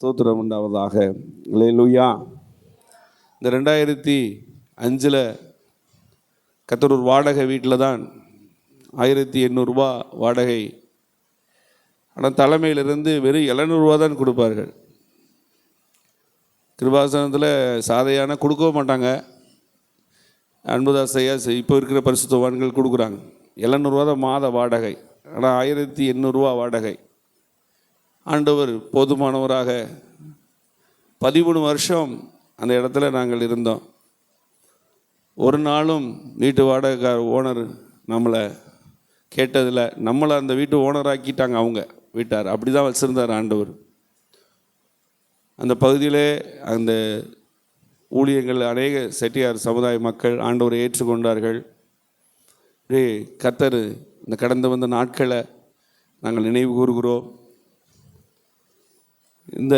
ஸ்தோத்திரம் உண்டாவதாக. லேலுயா இந்த ரெண்டாயிரத்தி அஞ்சில் கத்தரூர் வாடகை வீட்டில் தான் ஆயிரத்தி எண்ணூறுரூவா வாடகை. ஆனால் தலைமையிலிருந்து வெறும் எழுநூறுவா தான் கொடுப்பார்கள். கிருபாசனத்தில் சாதையான கொடுக்கவும் மாட்டாங்க. அன்புதாஸ் ஐயா இப்போ இருக்கிற பரிசுத்தவான்கள் கொடுக்குறாங்க. எழுநூறுவா தான் மாத வாடகை. ஆனால் ஆயிரத்தி எண்ணூறுரூவா வாடகை. ஆண்டவர் போதுமானவராக பதிமூணு வருஷம் அந்த இடத்துல நாங்கள் இருந்தோம். ஒரு நாளும் வீட்டு வாடகைக்கார ஓனர் நம்மளை கேட்டதில் நம்மளை அந்த வீட்டு ஓனராக்கிட்டாங்க அவங்க வீட்டார். அப்படி தான் வச்சுருந்தார் ஆண்டவர். அந்த பகுதியிலே அந்த ஊழியர்கள் அநேக செட்டியார் சமுதாய மக்கள் ஆண்டவரை ஏற்றுக்கொண்டார்கள். டே கத்தர் இந்த கடந்து வந்த நாட்களை நாங்கள் நினைவு கூறுகிறோம். இந்த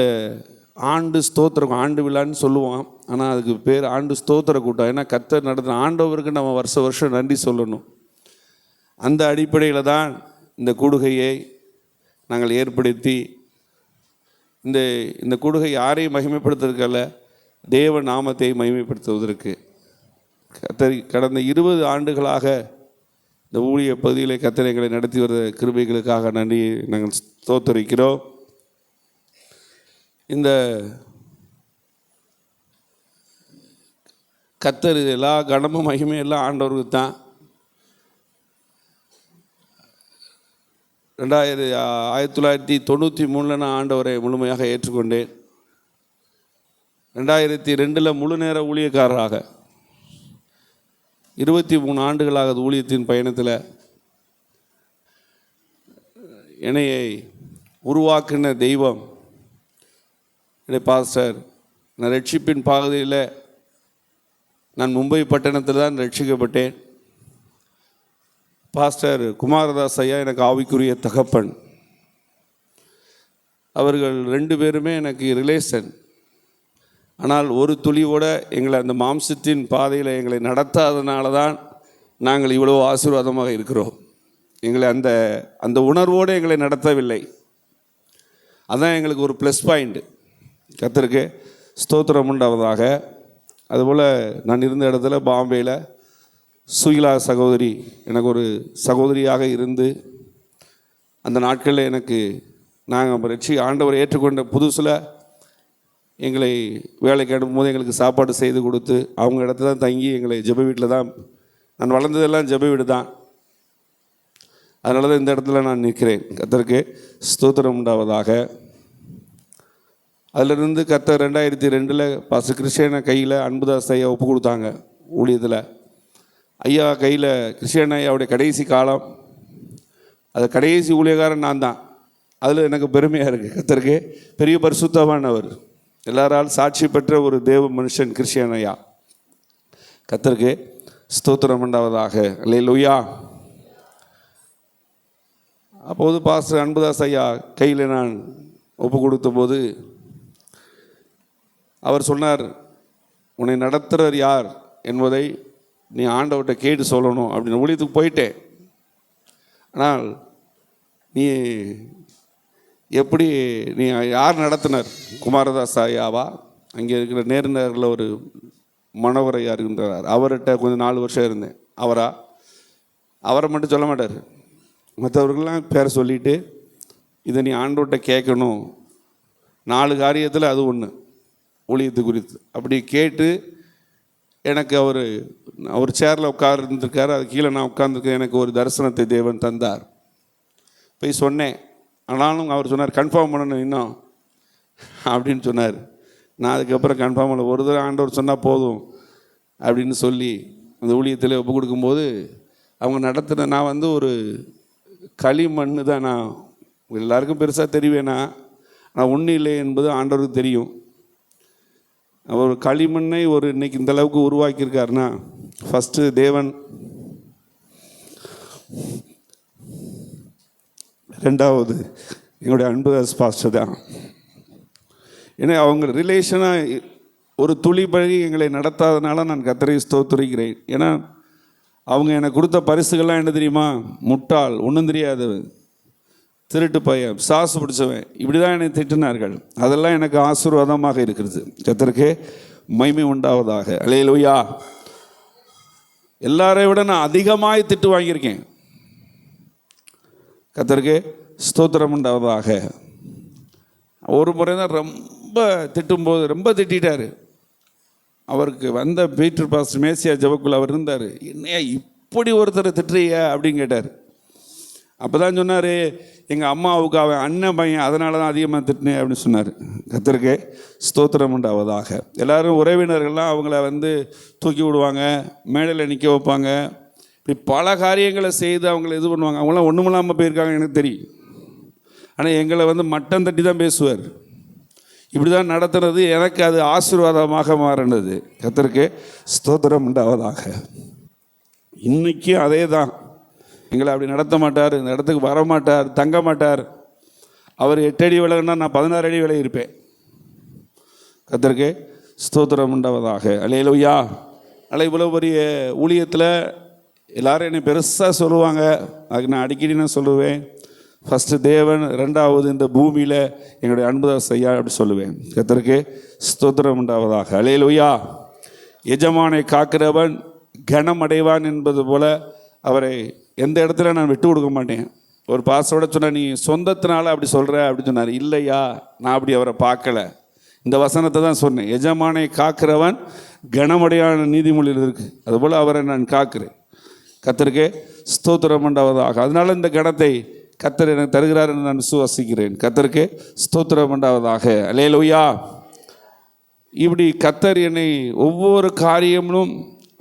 ஆண்டு ஸ்தோத்திரம் ஆண்டு விழான்னு சொல்லுவோம். ஆனால் அதுக்கு பேர் ஆண்டு ஸ்தோத்திர கூட்டம். ஏன்னா கத்தர் நடத்தின ஆண்டவருக்கு நம்ம வருஷ வருஷம் நன்றி சொல்லணும். அந்த அடிப்படையில் தான் இந்த கூடுகையை நாங்கள் ஏற்படுத்தி இந்த இந்த கூடுகை யாரையும் மகிமைப்படுத்துறதுக்கல்ல தேவ நாமத்தை மகிமைப்படுத்துவதற்கு. கத்தரி கடந்த இருபது ஆண்டுகளாக இந்த ஊழிய பகுதியிலே கத்தர் எங்களை நடத்தி வர கிருபைகளுக்காக நன்றி நாங்கள் ஸ்தோத்தரிக்கிறோம். இந்த கத்தர் இது எல்லா கனமும் மகிமையும் எல்லாம் ஆண்டவருக்கு தான். ரெண்டாயிரத்தி ஆயிரத்தி தொள்ளாயிரத்தி தொண்ணூற்றி மூணில் நான் ஆண்டவரை முழுமையாக ஏற்றுக்கொண்டேன். ரெண்டாயிரத்தி ரெண்டில் முழு நேர ஊழியக்காரராக இருபத்தி மூணு ஆண்டுகளாக ஊழியத்தின் பயணத்தில் என்னையை உருவாக்கின தெய்வம் இல்லை பாஸ்டர் நான் ரட்சிப்பின் பாதையில் நான் மும்பை பட்டணத்தில் தான் ரட்சிக்கப்பட்டேன். பாஸ்டர் குமாரதாஸ் ஐயா எனக்கு ஆவிக்குரிய தகப்பன். அவர்கள் ரெண்டு பேருமே எனக்கு ரிலேஷன் ஆனால் ஒரு துளியோட எங்களை அந்த மாம்சத்தின் பாதையில் எங்களை நடத்தாதனால தான் நாங்கள் இவ்வளோ ஆசீர்வாதமாக இருக்கிறோம். எங்களை அந்த அந்த உணர்வோடு எங்களை நடத்தவில்லை. அதான் எங்களுக்கு ஒரு ப்ளஸ் பாயிண்ட்டு கத்திருக்கு ஸ்தோத்திரம் உண்டாவதாக. அதுபோல் நான் இருந்த இடத்துல பாம்பேயில் சுயிலா சகோதரி எனக்கு ஒரு சகோதரியாக இருந்து அந்த நாட்களில் எனக்கு நாங்கள் ரட்சி ஆண்டவரை ஏற்றுக்கொண்ட புதுசில் எங்களை வேலைக்கு அனுப்பும்போது எங்களுக்கு சாப்பாடு செய்து கொடுத்து அவங்க இடத்துல தான் தங்கி எங்களை ஜெப வீட்டில் தான் நான் வளர்ந்ததெல்லாம் ஜெப வீடு தான். அதனால தான் இந்த இடத்துல நான் நிற்கிறேன். கத்தருக்கு ஸ்தோத்திரம் உண்டாவதாக. அதிலிருந்து கத்தர் ரெண்டாயிரத்தி ரெண்டில் பாச கிறிஸ்டியனை கையில் அன்புதாஸ் ஐயா ஒப்பு கொடுத்தாங்க ஊழியத்தில். ஐயா கையில் கிறிஸ்டியன் ஐயாவுடைய கடைசி காலம். அது கடைசி ஊழியக்காரன் நான் தான். அதில் எனக்கு பெருமையாக இருக்குது கத்தருக்கு பெரிய பரிசுத்தமானவர் எல்லாரால் சாட்சி பெற்ற ஒரு தேவ மனுஷன் கிறிஸ்டியன் ஐயா. கத்தருக்கு ஸ்தோத்திரம் உண்டாவதாக. லுய்யா அப்போது பாஸ்டர் அன்புதாஸ் ஐயா கையில் நான் ஒப்பு கொடுத்த போது அவர் சொன்னார் உன்னை நடத்துகிறவர் யார் என்பதை நீ ஆண்டவர்கிட்ட கேட்டு சொல்லணும் அப்படின்னு ஊழியத்துக்கு போயிட்டேன். ஆனால் நீ எப்படி நீ யார் நடத்தினர்? குமாரதாஸ் ஐயாவா? அங்கே இருக்கிற நேர்நகரில் ஒரு மனோகரையா இருக்கின்றார். அவர்கிட்ட கொஞ்சம் நாலு வருஷம் இருந்தேன். அவரா? அவரை மட்டும் சொல்ல மாட்டார். மற்றவர்கள்லாம் பேரை சொல்லிவிட்டு இதை நீ ஆண்டவர்கிட்ட கேட்கணும். நாலு காரியத்தில் அது ஒன்று ஊழியத்து குறித்து. அப்படி கேட்டு எனக்கு அவர் அவர் சேரில் உட்கார்ந்துருக்காரு அது கீழே நான் உட்காந்துருக்கேன் எனக்கு ஒரு தரிசனத்தை தேவன் தந்தார். போய் சொன்னேன். ஆனாலும் அவர் சொன்னார் கன்ஃபார்ம் பண்ணணும் இன்னும். அப்படின்னு சொன்னார். நான் அதுக்கப்புறம் கன்ஃபார்ம் பண்ண ஒரு தடவை ஆண்டவர் சொன்னால் போதும் அப்படின்னு சொல்லி அந்த ஊழியத்தில் ஒப்பு கொடுக்கும்போது அவங்க நடத்தின நான் வந்து ஒரு களிமண் தான் நான் எல்லாருக்கும் பெருசாக தெரிவேனா? நான் ஒன்றும் இல்லை என்பது ஆண்டவருக்கு தெரியும். ஒரு களிமண்ணை ஒரு இன்னைக்கு இந்த அளவுக்கு உருவாக்கியிருக்காருன்னா ஃபஸ்ட்டு தேவன் ரெண்டாவது எங்களுடைய அன்பு பாஸ்டர் தான். ஏன்னா அவங்க ரிலேஷனாக ஒரு துளி பழகி எங்களை நடத்தாதனால நான் கத்தரை ஸ்தோத்துரிக்கிறேன். ஏன்னா அவங்க எனக்கு கொடுத்த பரிசுகள்லாம் என்ன தெரியுமா? முட்டாள் ஒன்றும் தெரியாது. திருட்டு பையன் சாசு பிடிச்சவன் இப்படி தான் என்னை திட்டினார்கள். அதெல்லாம் எனக்கு ஆசீர்வாதமாக இருக்கிறது. கத்தருக்கு மைமை உண்டாவதாக. அலையலுயா எல்லாரையும் விட நான் அதிகமாக திட்டு வாங்கியிருக்கேன். கத்தருக்கு ஸ்தோத்திரம் உண்டாவதாக. ஒரு முறை தான் ரொம்ப திட்டும்போது ரொம்ப திட்டிட்டாரு. அவருக்கு வந்த பீட்டர் பாஸ்டர் மேசியா ஜபக்குள்ள அவர் இருந்தார். என்னையா இப்படி ஒருத்தரை திட்டுறியா அப்படின்னு கேட்டார். அப்போ தான் சொன்னார் எங்கள் அம்மாவுக்கு அவன் அண்ணன் பையன் அதனால தான் அதிகமாக திட்டினேன் அப்படின்னு சொன்னார். கத்திரிக்கை ஸ்தோத்திரம் உண்டாவதாக. எல்லாரும் உறவினர்கள்லாம் அவங்கள வந்து தூக்கி விடுவாங்க மேடையில் நிற்க வைப்பாங்க. இப்படி பல காரியங்களை செய்து அவங்கள இது பண்ணுவாங்க. அவங்களாம் ஒன்றுமில்லாமல் போயிருக்காங்க எனக்கு தெரியும். ஆனால் எங்களை வந்து மட்டம் தட்டி தான் பேசுவார். இப்படி தான் நடத்துறது எனக்கு அது ஆசீர்வாதமாக மாறினது. கத்திரிக்கை ஸ்தோத்திரம் உண்டாவதாக. இன்றைக்கும் அதே தான் எங்களை அப்படி நடத்த மாட்டார் இந்த இடத்துக்கு வர மாட்டார் தங்க மாட்டார். அவர் எட்டு அடி விலகுனா நான் பதினாறு அடி விலகி இருப்பேன். கத்திருக்கு ஸ்தோத்திரம் உண்டாவதாக. அலையலுயா அலை இவ்வளோ பெரிய ஊழியத்தில் எல்லாரும் என்னை பெருசாக சொல்லுவாங்க. அதுக்கு நான் அடிக்கடி நான் சொல்லுவேன். ஃபஸ்ட்டு தேவன் ரெண்டாவது இந்த பூமியில் எங்களுடைய அன்புதாஸ் ஐயா அப்படி சொல்லுவேன். கத்தருக்கு ஸ்தோத்திரம் உண்டாவதாக. அலையலுயா எஜமானை காக்கிறவன் கனம் அடைவான் என்பது போல அவரை எந்த இடத்துல நான் விட்டு கொடுக்க மாட்டேன். ஒரு பாசோட சொன்ன நீ சொந்தத்தினால அப்படி சொல்கிற அப்படின்னு சொன்னார். இல்லையா நான் அப்படி அவரை பார்க்கல. இந்த வசனத்தை தான் சொன்னேன். எஜமானை காக்கிறவன் கனமடையான நீதிமொழியில் இருக்கு. அதுபோல் அவரை நான் காக்கிறேன். கத்தருக்கு ஸ்தோத்திரம் உண்டாவதாக. அதனால இந்த கணத்தை கத்தர் எனக்கு தருகிறார் என்று நான் விசுவாசிக்கிறேன். கத்தருக்கு ஸ்தோத்திரம் உண்டாவதாக. அலேலுயா இப்படி கத்தர் என்னை ஒவ்வொரு காரியமும்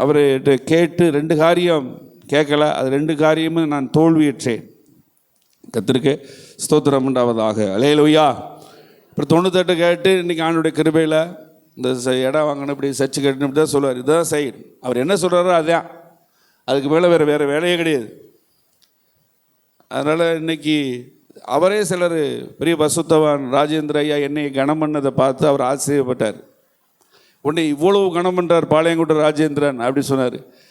அவர்கிட்ட கேட்டு ரெண்டு காரியம் கேட்கல. அது ரெண்டு காரியமும் நான் தோல்வியற்றேன். கத்திருக்கு ஸ்தோத்திரம் உண்டாவதாக. அலேலுயா அப்புறம் தொண்ணூத்தெட்டு கேட்டு இன்றைக்கி ஆண்டுடைய கிருபையில் இந்த ச- இடம் வாங்கின இப்படி சர்ச்சு கட்டணும் இப்படி தான் சொல்லுவார். இதுதான் செய்யணும் அவர் என்ன சொல்கிறாரோ அதான். அதுக்கு மேலே வேறு வேறு வேலையே கிடையாது. அதனால் இன்னைக்கு அவரே சிலர் பெரிய பசுத்தவான் ராஜேந்திர ஐயா என்னை கனம் பண்ணதை பார்த்து அவர் ஆச்சரியப்பட்டார். உன்னை இவ்வளவு கனம் பண்ணுறார் பாளையங்குட்ட ராஜேந்திரன் அப்படி சொன்னார்.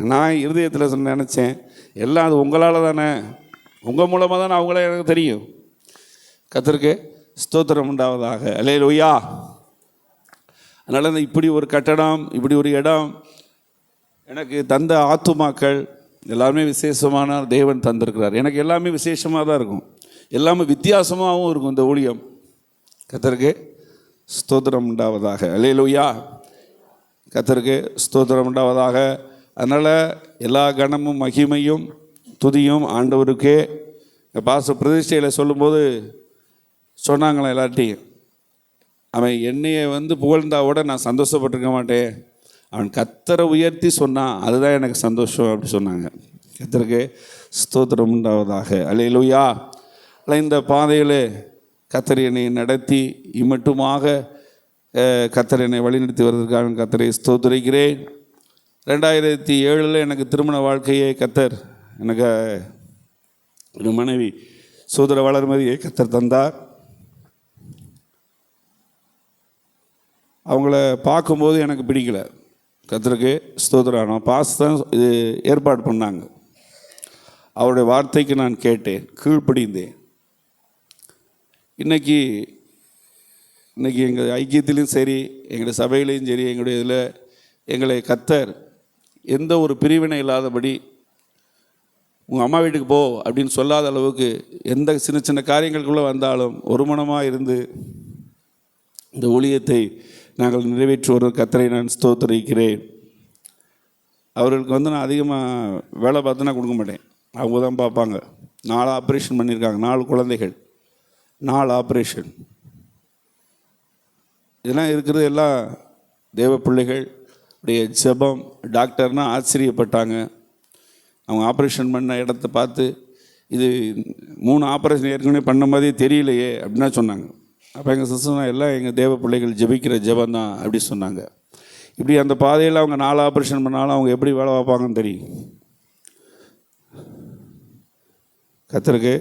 நான் இருதயத்தில் சொன்ன நினச்சேன் எல்லாம் அது உங்களால் தானே. உங்கள் மூலமாக தானே அவங்களே எனக்கு தெரியும். கத்தருக்கு ஸ்தோத்திரம் உண்டாவதாக. அலே லோய்யா அதனால் இந்த இப்படி ஒரு கட்டடம் இப்படி ஒரு இடம் எனக்கு தந்த ஆத்துமாக்கள் எல்லாருமே விசேஷமான தேவன் தந்திருக்கிறார். எனக்கு எல்லாமே விசேஷமாக தான் இருக்கும். எல்லாமே வித்தியாசமாகவும் இருக்கும் இந்த ஊழியம். கத்தருக்கு ஸ்தோத்திரம் உண்டாவதாக. அல்லேலூயா கத்தருக்கு ஸ்தோத்திரம் உண்டாவதாக. அதனால் எல்லா கணமும் மகிமையும் துதியும் ஆண்டவருக்கே. பாச பிரதிஷ்டையில் சொல்லும்போது சொன்னாங்களாம் எல்லார்ட்டையும்? அவன் என்னையை வந்து புகழ்ந்தாவோட நான் சந்தோஷப்பட்டிருக்க மாட்டேன். அவன் கத்தரை உயர்த்தி சொன்னான் அதுதான் எனக்கு சந்தோஷம் அப்படி சொன்னாங்க. கத்தருக்கு ஸ்தோத்திரம் உண்டாவதாக. அலையிலுயா அல்ல இந்த பாதையில் கத்தர் என்னை நடத்தி இம்மட்டுமாக அஹ், கத்தர் என்னை வழிநடத்தி வருவதற்காக கத்தரை ஸ்தோத்திரிக்கிறேன். ரெண்டாயிரத்தி ஏழில் எனக்கு திருமண வாழ்க்கையை கத்தர் எனக்கு ஒரு மனைவி சோதர வளர்மதியை கத்தர் தந்தார். அவங்கள பார்க்கும்போது எனக்கு பிடிக்கல. கத்தருக்கு ஸ்தோத்திரம். பாஸ் தான் இது ஏற்பாடு பண்ணாங்க. அவருடைய வார்த்தைக்கு நான் கேட்டேன் கீழ்ப்படிந்தேன். இன்னைக்கு இன்றைக்கி எங்கள் ஐக்கியத்திலையும் சரி எங்களுடைய சபையிலையும் சரி எங்களுடைய இதில் எங்களை கத்தர் எந்த ஒரு பிரிவினை இல்லாதபடி உங்கள் அம்மா வீட்டுக்கு போ அப்படின்னு சொல்லாத அளவுக்கு எந்த சின்ன சின்ன காரியங்களுக்குள்ளே வந்தாலும் ஒருமனமாக இருந்து இந்த ஊழியத்தை நாங்கள் நிறைவேற்றி வரும் கத்தரை நான் ஸ்தோத்தரிக்கிறேன். அவர்களுக்கு வந்து நான் அதிகமாக வேலை பார்த்துனா கொடுக்க மாட்டேன். அவங்க தான் பார்ப்பாங்க. நாலு ஆப்ரேஷன் பண்ணியிருக்காங்க. நாலு குழந்தைகள். நாலு ஆப்ரேஷன் இதெல்லாம் இருக்கிறது எல்லாம் தேவ பிள்ளைகள் உடைய ஜெபம் டாக்டர்னா ஆச்சரியப்பட்டாங்க. அவங்க ஆப்ரேஷன் பண்ண இடத்த பார்த்து இது மூணு ஆப்ரேஷன் ஏற்கனவே பண்ண மாதிரி தெரியலையே அப்படின்னா சொன்னாங்க. அப்போ எங்கள் சிஸ்டர் எல்லாம் எங்கள் தேவ பிள்ளைகள் ஜெபிக்கிற ஜெபம் தான் அப்படி சொன்னாங்க. இப்படி அந்த பாதையில் அவங்க நாலு ஆப்ரேஷன் பண்ணாலும் அவங்க எப்படி வேலை பார்ப்பாங்கன்னு தெரியும். கத்தருக்கு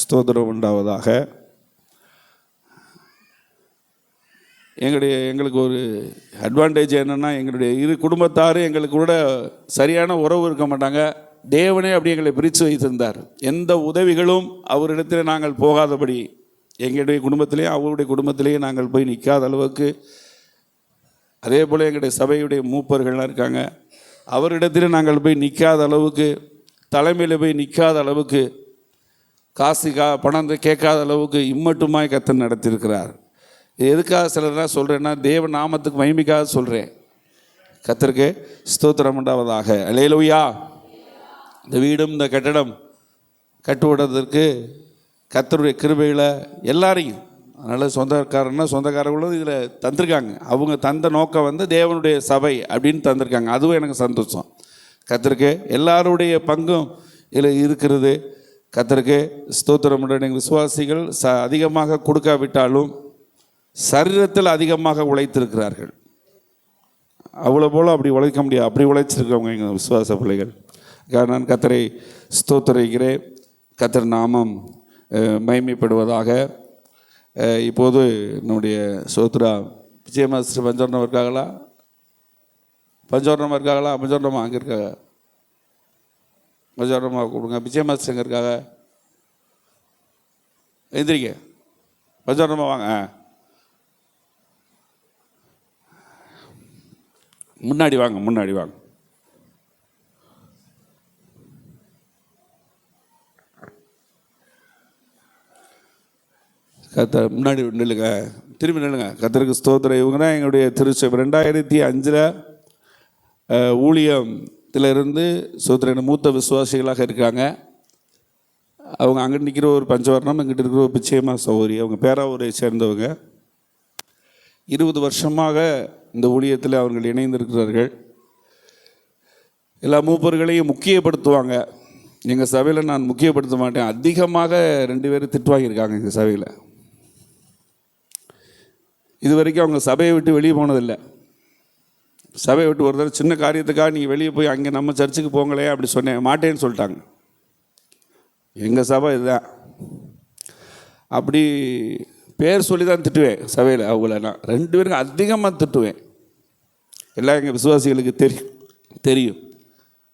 ஸ்தோத்திரம் உண்டாவதாக. எங்களுடைய எங்களுக்கு ஒரு அட்வான்டேஜ் என்னென்னா எங்களுடைய இரு குடும்பத்தாரும் எங்களுக்கு கூட சரியான உறவு இருக்க மாட்டாங்க. தேவனே அப்படி எங்களை பிரித்து வைத்திருந்தார். எந்த உதவிகளும் அவரிடத்தில் நாங்கள் போகாதபடி எங்களுடைய குடும்பத்திலேயும் அவருடைய குடும்பத்திலேயும் நாங்கள் போய் நிற்காத அளவுக்கு அதே போல் எங்களுடைய சபையுடைய மூப்பர்கள்லாம் இருக்காங்க. அவரிடத்தில் நாங்கள் போய் நிற்காத அளவுக்கு தலைமையில் போய் நிற்காத அளவுக்கு காசு கா பணம் கேட்காத அளவுக்கு இம்மட்டுமாய் கத்தன் நடத்தியிருக்கிறார். எதுக்காக சிலர்லாம் சொல்கிறேன்னா தேவ நாமத்துக்கு மகிமைக்காக சொல்கிறேன் கத்தருக்கு ஸ்தோத்திரம் உண்டாவதாக. அலையலுயா இந்த வீடும் இந்த கட்டடம் கட்டுவிடுறதற்கு கத்தருடைய கிருபையில் எல்லாரையும் அதனால் சொந்தக்காரன்னா சொந்தக்காரர்களும் இதில் தந்திருக்காங்க. அவங்க தந்த நோக்கம் வந்து தேவனுடைய சபை அப்படின்னு தந்திருக்காங்க. அதுவும் எனக்கு சந்தோஷம். கத்திருக்கு எல்லாருடைய பங்கும் இதில் இருக்கிறது. கத்தருக்கு ஸ்தோத்திரம் எங்கள் விசுவாசிகள் ச அதிகமாக கொடுக்காவிட்டாலும் சரீரத்தில் அதிகமாக உழைத்திருக்கிறார்கள். அவ்வளோ போல் அப்படி உழைக்க முடியாது. அப்படி உழைச்சிருக்கவங்க எங்கள் விசுவாச பிள்ளைகள். நான் கத்தரை ஸ்தோத்தரிக்கிறேன். கத்தர் நாமம் மயமைப்படுவதாக இப்போது நம்முடைய சோத்ரா விஜயமாஸ்டர் பஞ்சவர்ணம் இருக்காங்களா? பஞ்சவர்ணமாக இருக்காங்களா? பஞ்சவர்ணமா அங்கே இருக்காங்க. பஞ்சவர்ணமாக கொடுங்க. விஜயமாஸ்டர் எங்கே இருக்காங்க? எந்திரிங்க. பஞ்சவர்ணமாக வாங்க. முன்னாடி வாங்க முன்னாடி வாங்க. கத்த முன்னாடி நில்லுங்க. திரும்பி நில்லுங்க. கத்தருக்கு ஸ்தோத்திரம். இவங்க தான் எங்களுடைய திருச்சபை. ரெண்டாயிரத்தி அஞ்சில் ஊழியத்திலிருந்து சோத்திரன் மூத்த விசுவாசிகளாக இருக்காங்க. அவங்க அங்கே நிற்கிற ஒரு பஞ்சவர்ணம் எங்கிட்ட இருக்கிற ஒரு பிச்சையம்மா சௌரி அவங்க பேராவூரை சேர்ந்தவங்க. இருபது வருஷமாக இந்த ஊழியத்தில் அவர்கள் இணைந்திருக்கிறார்கள். எல்லா மூப்பர்களையும் முக்கியப்படுத்துவாங்க. எங்கள் சபையில் நான் முக்கியப்படுத்த மாட்டேன். அதிகமாக ரெண்டு பேரும் திட்டு வாங்கியிருக்காங்க எங்கள் சபையில். இது வரைக்கும் அவங்க சபையை விட்டு வெளியே போனதில்லை. சபையை விட்டு ஒரு தடவை சின்ன காரியத்துக்காக நீங்கள் வெளியே போய் அங்கே நம்ம சர்ச்சுக்கு போங்களே அப்படி சொன்னேன் மாட்டேன்னு சொல்லிட்டாங்க. எங்கள் சபை இதுதான். அப்படி பேர் சொல்லி தான் திட்டுவேன் சபையில் அவங்கள நான். ரெண்டு பேருக்கும் அதிகமாக திட்டுவேன். எல்லாம் எங்கள் விசுவாசிகளுக்கு தெரியும். தெரியும்.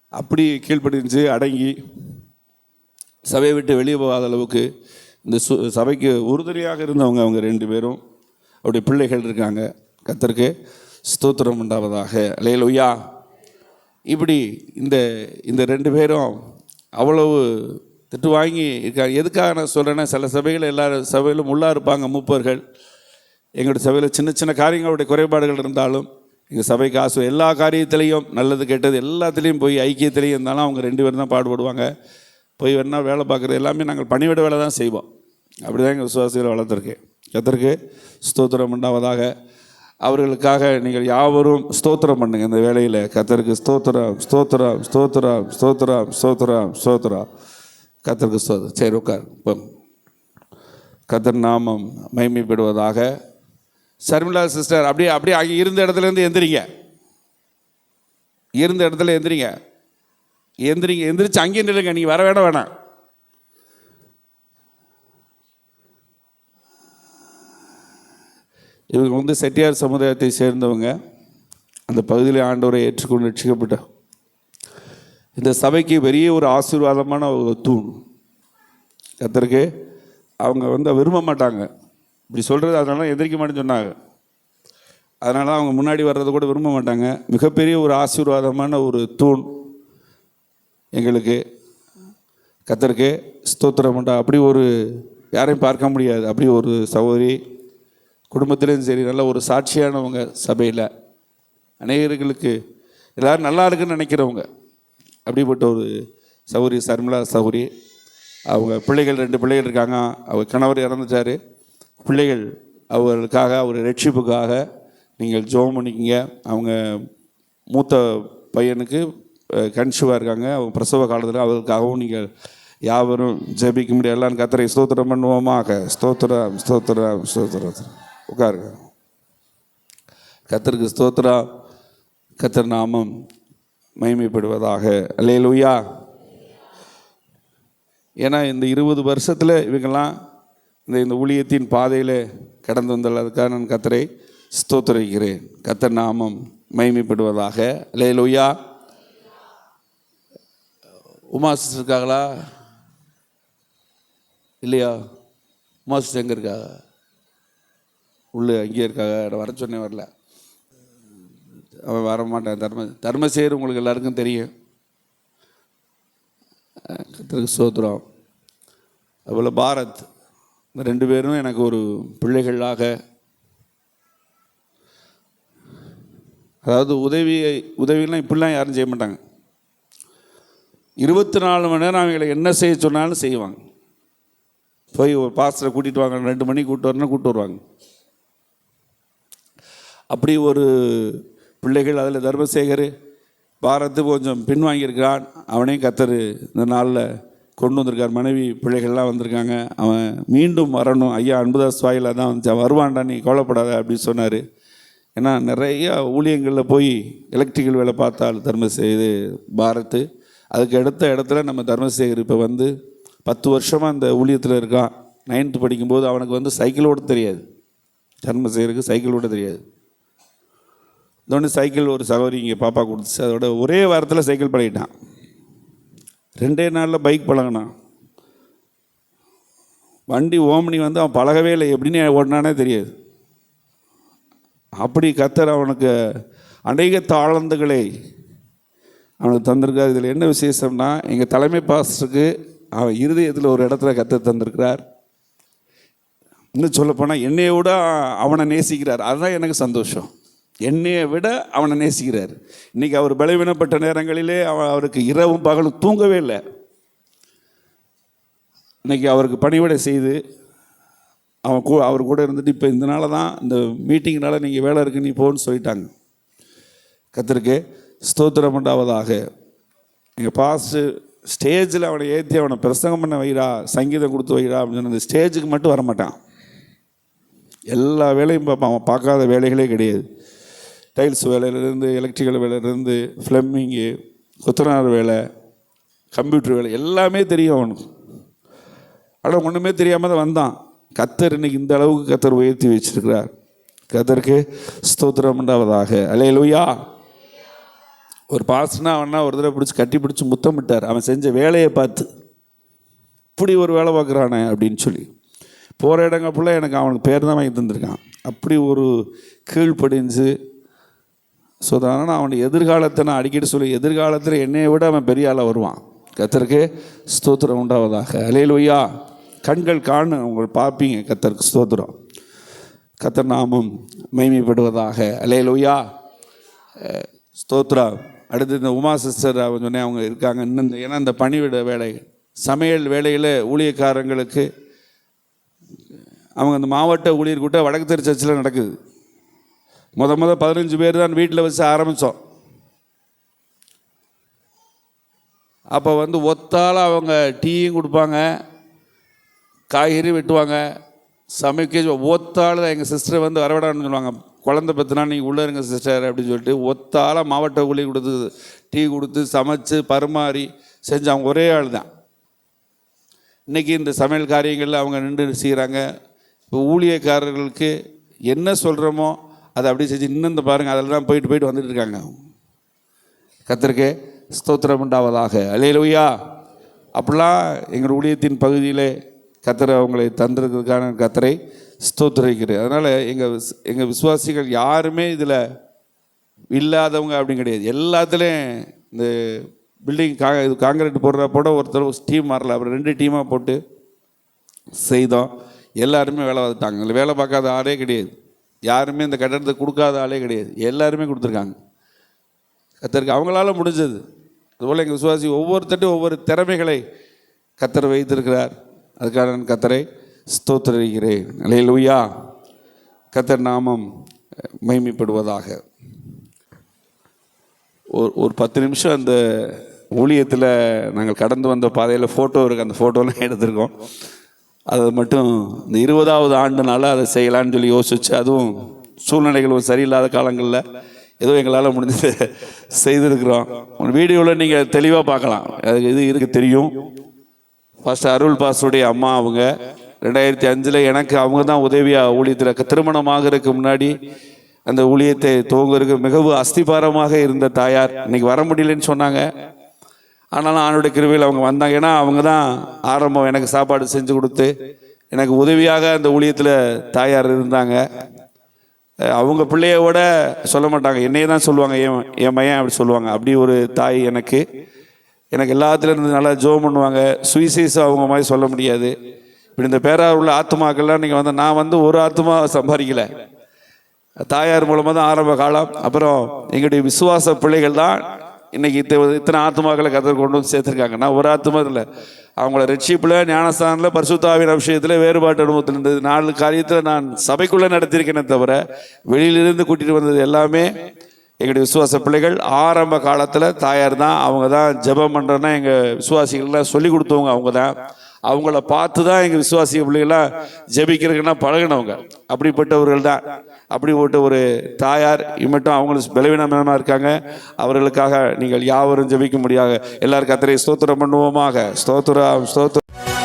அப்படி கீழ்ப்படிஞ்சு அடங்கி சபையை விட்டு வெளியே போகாத அளவுக்கு இந்த சு சபைக்கு உறுதுணையாக இருந்தவங்க அவங்க ரெண்டு பேரும். அவருடைய பிள்ளைகள் இருக்காங்க. கத்தருக்கு ஸ்தோத்திரம் உண்டாவதாக. அலையலுயா இப்படி இந்த இந்த ரெண்டு பேரும் அவ்வளவு திட்டு வாங்கி இருக்காங்க. எதுக்காக நான் சொல்கிறேன்னா சில சபைகள் எல்லா சபையிலும் உள்ளாக இருப்பாங்க மூப்பர்கள். எங்களுடைய சபையில் சின்ன சின்ன காரியங்களுடைய குறைபாடுகள் இருந்தாலும் எங்கள் சபைக்கு ஆசை எல்லா காரியத்திலையும் நல்லது கெட்டது எல்லாத்துலேயும் போய் ஐக்கியத்திலையும் இருந்தாலும் அவங்க ரெண்டு பேரும் தான் பாடுபடுவாங்க போய் வேணா வேலை பார்க்குறது எல்லாமே நாங்கள் பணிவிட வேலை தான் செய்வோம். அப்படி தான் எங்கள் விசுவாசிகளை வளர்த்துருக்கேன் கத்தருக்கு ஸ்தோத்திரம் உண்டாவதாக. அவர்களுக்காக நீங்கள் யாவரும் ஸ்தோத்திரம் பண்ணுங்கள் இந்த வேலையில் கத்தருக்கு ஸ்தோத்திரம் ஸ்தோத்திரம் ஸ்தோத்திரம் ஸ்தோத்திரம் ஸ்தோத்திரம் ஸ்தோத்திரம். கத்தருக்கு ஸ்தோத்திரம் சரி உட்கார். இப்போ கத்தர் நாமம் மைமைப்படுவதாக சர்மிளா சிஸ்டர் அப்படியே அப்படியே அங்கே இருந்த இடத்துலேருந்து எந்திரிங்க. இருந்த இடத்துல எந்திரிங்க. எந்திரிங்க எந்திரிச்சு அங்கேயே நில்லுங்க. நீங்கள் வர வேணாம் வேணாம். இவங்க வந்து செட்டியார் சமுதாயத்தை சேர்ந்தவங்க. அந்த பகுதியில் ஆண்டவரை ஏற்றுக்கொண்டு ரட்சிக்கப்பட்ட இந்த சபைக்கு பெரிய ஒரு ஆசீர்வாதமான ஒரு தூண். கத்தருக்கு அவங்க வந்து விரும்ப மாட்டாங்க. இப்படி சொல்கிறது அதனால எந்திரிக்க மாட்டேன்னு சொன்னாங்க. அதனால் அவங்க முன்னாடி வர்றது கூட விரும்ப மாட்டாங்க. மிகப்பெரிய ஒரு ஆசீர்வாதமான ஒரு தூண் எங்களுக்கு. கத்தருக்கு ஸ்தோத்திரம் உண்டா? அப்படி ஒரு யாரையும் பார்க்க முடியாது. அப்படி ஒரு சகோதரி குடும்பத்திலையும் சரி நல்ல ஒரு சாட்சியானவங்க சபையில். அநேகர்களுக்கு எல்லோரும் நல்லா இருக்குன்னு நினைக்கிறவங்க. அப்படிப்பட்ட ஒரு சௌரி சர்மிளா சௌரி. அவங்க பிள்ளைகள் ரெண்டு பிள்ளைகள் இருக்காங்க. அவர் கணவர் இறந்துட்டார். பிள்ளைகள் அவர்களுக்காக அவர் ரட்சிப்புக்காக நீங்கள் ஜோம் பண்ணிக்கிங்க. அவங்க மூத்த பையனுக்கு கன்சிவாக இருக்காங்க. அவங்க பிரசவ காலத்தில் அவர்களுக்காகவும் நீங்கள் யாவரும் ஜெபிக்க முடியும் கத்தரை ஸ்தோத்திரம் பண்ணுவோமாக. ஸ்தோத்திரம் ஸ்தோத்திரம் ஸ்தோத்திரம். உட்காருங்க. கத்தருக்கு ஸ்தோத்திரா கத்தர் நாமம். மகிமைப்படுவதாக. அல்லேலூயா. ஏன்னா இந்த இருபது வருஷத்தில் இவங்கெல்லாம் இந்த இந்த ஊழியத்தின் பாதையில் கடந்து வந்துள்ளதுக்காக நான் கத்தரை ஸ்தோத்திரிக்கிறேன். கத்தர் நாமம் மகிமைப்படுவதாக. அல்லேலூயா. உமா சிஸ்டர் இருக்காங்களா? இல்லையா? உமா சிஸ்டர் எங்கே இருக்காங்க? உள்ளே அங்கேயே இருக்காங்க. வர சொன்னேன் வரல. அவன் வர மாட்டான். தர்ம தர்மசேர் உங்களுக்கு எல்லாருக்கும் தெரியும். அஹ் கர்த்தருக்கு சோத்திரம். அதுபோல் பாரத் இந்த ரெண்டு பேரும் எனக்கு ஒரு பிள்ளைகளாக. அதாவது உதவியை உதவியெல்லாம் இப்படிலாம் யாரும் செய்ய மாட்டாங்க. இருபத்தி நாலு மணி நேரம் அவங்களை என்ன செய்ய சொன்னாலும் செய்வாங்க. போய் ஒரு பாஸ்டரை கூட்டிகிட்டு வாங்க ரெண்டு மணிக்கு கூப்பிட்டு வரணும் கூப்பிட்டு வருவாங்க. அப்படி ஒரு பிள்ளைகள் அதில் தர்மசேகர் பாரத்து கொஞ்சம் பின்வாங்கியிருக்கிறான். அவனையும் கத்தர் இந்த நாளில் கொண்டு வந்திருக்கார். மனைவி பிள்ளைகள்லாம் வந்திருக்காங்க. அவன் மீண்டும் வரணும். ஐயா அன்புதாஸ் வாயில் தான் வந்து வருவான்டா நீ கவலைப்படாத அப்படின்னு சொன்னார். ஏன்னா நிறைய ஊழியங்களில் போய் எலக்ட்ரிக்கல் வேலை பார்த்தால் தர்மசே இது பாரத்து அதுக்கு அடுத்த இடத்துல நம்ம தர்மசேகர் இப்போ வந்து பத்து வருஷமாக அந்த ஊழியத்தில் இருக்கான். நைன்த்து படிக்கும்போது அவனுக்கு வந்து சைக்கிள் ஓட தெரியாது. தர்மசேகருக்கு சைக்கிள் ஓட தெரியாது. இதோட சைக்கிள் ஒரு சகோதரி இங்கே பாப்பா கொடுத்துச்சு. அதோட ஒரே வாரத்தில் சைக்கிள் பழகிட்டான். ரெண்டே நாளில் பைக் பழகினான். வண்டி ஓமனி வந்து அவன் பழகவே இல்லை. எப்படின்னு ஓடினானே தெரியாது. அப்படி கத்தர் அவனுக்கு அநேக தாளந்துகளை அவனுக்கு தந்திருக்கார். இதில் என்ன விசேஷம்னா எங்கள் தலைமை பாஸ்டருக்கு அவன் இருதயத்தில் ஒரு இடத்துல கத்தர் தந்திருக்கிறார். இன்னும் சொல்லப்போனால் என்னையை விட அவனை நேசிக்கிறார். அதுதான் எனக்கு சந்தோஷம். என்னையை விட அவனை நேசிக்கிறார். இன்றைக்கி அவர் பலவீனப்பட்ட நேரங்களிலே அவன் அவருக்கு இரவும் பகலும் தூங்கவே இல்லை. இன்றைக்கி அவருக்கு பணிவிடை செய்து அவன் கூ அவர் கூட இருந்துட்டு இப்போ இந்த தான் இந்த மீட்டிங்னால நீங்கள் வேலை இருக்கு நீ போன்னு சொல்லிட்டாங்க. கத்திருக்கு ஸ்தோத்திரம் உண்டாவதாக. எங்கள் பாஸ்ட்டு ஸ்டேஜில் அவனை ஏற்றி அவனை பிரசங்கம் பண்ண வைடா சங்கீதம் கொடுத்து வைடா அப்படின்னு அந்த ஸ்டேஜுக்கு மட்டும் வரமாட்டான். எல்லா வேலையும் பார்ப்பான். அவன் பார்க்காத வேலைகளே கிடையாது. டைல்ஸ் வேலையிலேருந்து எலக்ட்ரிக்கல் வேலையிலேருந்து ஃப்ளம்மிங்கு கொத்தனார் வேலை கம்ப்யூட்டர் வேலை எல்லாமே தெரியும் அவனுக்கு. ஆனால் ஒன்றுமே தெரியாமல் தான் வந்தான். கத்தர் இன்னைக்கு இந்த அளவுக்கு கத்தர் உயர்த்தி வச்சிருக்கிறார். கத்தருக்கு ஸ்தோத்திரம் உண்டாவதாக. அலே லூயா ஒரு பாஸ்னா அவனா ஒரு தடவை பிடிச்சி கட்டி பிடிச்சி முத்தமிட்டார் அவன் செஞ்ச வேலையை பார்த்து இப்படி ஒரு வேலை பார்க்குறானே அப்படின்னு சொல்லி. போகிற இடங்க ஃபுல்லாக எனக்கு அவனுக்கு பேர் தான் வாங்கி தந்திருக்கான். அப்படி ஒரு கீழ்ப்படிஞ்சு ஸோ அதனால் அவன் எதிர்காலத்தை நான் அடிக்கடி சொல்லி எதிர்காலத்தில் என்னையை விட அவன் பெரிய ஆளாக வருவான். கத்தருக்கு ஸ்தோத்திரம் உண்டாவதாக. அலையிலுயா கண்கள் காணு உங்கள் பார்ப்பீங்க கத்தருக்கு ஸ்தோத்திரம். கத்தர் நாமம் மைமைப்படுவதாக அலையிலுயா ஸ்தோத்ரா அடுத்து இந்த உமா சிஸ்டர் அவங்க சொன்னேன் அவங்க இருக்காங்க இன்னும் இந்த- ஏன்னா இந்த பணிவிட வேலை சமையல் வேலையில் ஊழியக்காரங்களுக்கு அவங்க அந்த மாவட்ட ஊழியர் கூட்டம் வடக்கு தெரு சர்ச்சில் நடக்குது. முத முத பதினஞ்சு பேர் தான் வீட்டில் வச்சு ஆரம்பித்தோம். அப்போ வந்து ஒத்தால் அவங்க டீயும் கொடுப்பாங்க காய்கறி வெட்டுவாங்க. சமைக்க ஒத்தால் தான் எங்கள் சிஸ்டர் வந்து வரவிடான்னு சொல்லுவாங்க. குழந்த பத்தினா நீங்கள் உள்ளே இருங்க சிஸ்டர் அப்படின்னு சொல்லிட்டு ஒத்தால் மாவட்ட கூலி கொடுத்து டீ கொடுத்து சமைச்சு பரிமாறி செஞ்சாங்க அவங்க ஒரே ஆள் தான். இன்றைக்கி இந்த சமையல் காரியங்களில் அவங்க நின்று செய்கிறாங்க இப்போ ஊழியக்காரர்களுக்கு என்ன சொல்கிறோமோ அதை அப்படியே செஞ்சு இன்னும் இந்த பாருங்கள் அதில் தான் போயிட்டு போயிட்டு வந்துட்டு இருக்காங்க. கத்திரிக்கே ஸ்தோத்திரம் உண்டாவதாக. அலையலுயா அப்படிலாம் எங்கள் ஊழியத்தின் பகுதியிலே கத்தரை அவங்களை தந்திருக்கிறதுக்கான கத்தரை ஸ்தோத்திரிக்கிறேன் அதனால் எங்கள் விஸ்- எங்கள் விசுவாசிகள் யாருமே இதில் இல்லாதவங்க அப்படின்னு கிடையாது. எல்லாத்துலேயும் இந்த பில்டிங் கா இது காங்கிரீட் போடுற போட ஒருத்தர் டீம் வரல. அப்புறம் ரெண்டு டீமாக போட்டு செய்தோம். எல்லாருமே வேலை பார்த்துட்டாங்க. இதில் வேலை பார்க்காத ஆளே கிடையாது. யாருமே இந்த கட்டணத்தை கொடுக்காத ஆளே கிடையாது. எல்லாருமே கொடுத்துருக்காங்க. கத்தருக்கு அவங்களால முடிஞ்சது. அதுபோல் எங்கள் விசுவாசி ஒவ்வொருத்தட்டும் ஒவ்வொரு திறமைகளை கத்தர் வைத்திருக்கிறார். அதுக்காக நான் கத்தரை ஸ்தோத்திரிக்கிறேன். உய்யா கத்தர் நாமம் மைமைப்படுவதாக ஒரு ஒரு பத்து நிமிஷம் அந்த ஊழியத்தில் நாங்கள் கடந்து வந்த பாதையில் ஃபோட்டோ இருக்குது அந்த ஃபோட்டோலாம் எடுத்திருக்கோம். அதை மட்டும் இந்த இருபதாவது ஆண்டுனால அதை செய்யலான்னு சொல்லி யோசிச்சு அதுவும் சூழ்நிலைகளும் சரியில்லாத காலங்களில் ஏதோ எங்களால் முடிஞ்சது செய்திருக்கிறோம். வீடியோவில் நீங்கள் தெளிவாக பார்க்கலாம். அதுக்கு இது இருக்கு தெரியும். ஃபர்ஸ்ட் அருள் பாஸ்டருடைய அம்மா அவங்க. ரெண்டாயிரத்தி அஞ்சில் எனக்கு அவங்க தான் உதவியாக ஊழியத்தில் திருமணமாகிறதுக்கு முன்னாடி அந்த ஊழியத்தை துவங்குறதுக்கு மிகவும் அஸ்திபாரமாக இருந்த தாயார். இன்னைக்கு வர முடியலன்னு சொன்னாங்க. ஆனாலும் ஆணுடைய கிருவியில் அவங்க வந்தாங்க. ஏன்னா அவங்க தான் ஆரம்பம் எனக்கு சாப்பாடு செஞ்சு கொடுத்து எனக்கு உதவியாக அந்த ஊழியத்தில் தாயார் இருந்தாங்க. அவங்க பிள்ளையோட சொல்ல மாட்டாங்க. என்னையே தான் சொல்லுவாங்க. என் என் பையன் அப்படி சொல்லுவாங்க. அப்படி ஒரு தாய் எனக்கு. எனக்கு எல்லாத்துலேயும் நல்லா ஜோம் பண்ணுவாங்க. சுவிசேஷம் அவங்க மாதிரி சொல்ல முடியாது. இப்படி இந்த பேரார் உள்ள ஆத்மாக்கள்லாம் நீங்கள் வந்து நான் வந்து ஒரு ஆத்மா சம்பாதிக்கலை. தாயார் மூலமாக தான் ஆரம்ப காலம். அப்புறம் எங்களுடைய விசுவாச பிள்ளைகள் தான் இன்னைக்கு இத்த இத்தனை ஆத்மாக்களை கத்தர் கொண்டு வந்து சேர்த்துருக்காங்க. நான் ஒரு ஆத்மா இல்லை. அவங்கள ரட்சிப்பில் ஞானஸ்தானில் பரிசுத்தாவின் அபிஷேகத்தில் வேறுபாட்டு அனுபவத்தில் இருந்தது. நாலு காரியத்தில் நான் சபைக்குள்ளே நடத்தியிருக்கேனே தவிர வெளியிலிருந்து கூட்டிகிட்டு வந்தது எல்லாமே எங்களுடைய விசுவாச பிள்ளைகள். ஆரம்ப காலத்தில் தாயார் தான் அவங்க தான் ஜெபம் பண்ணுறோன்னா எங்கள் விசுவாசிகள்லாம் சொல்லி கொடுத்தவங்க அவங்க தான். அவங்கள பார்த்து தான் எங்கள் விசுவாசிய பிள்ளைகள்லாம் ஜெபிக்கிறதுக்குன்னா பழகினவங்க. அப்படிப்பட்டவர்கள் தான் அப்படிப்பட்ட ஒரு தாயார் இம்மட்டும் அவங்களும் பலவீனமாக இருக்காங்க. அவர்களுக்காக நீங்கள் யாவரும் ஜெபிக்க முடியாது எல்லாரும் கத்தரை ஸ்தோத்திரம் பண்ணுவோமாக. ஸ்தோத்திரம் ஸ்தோத்திரம்.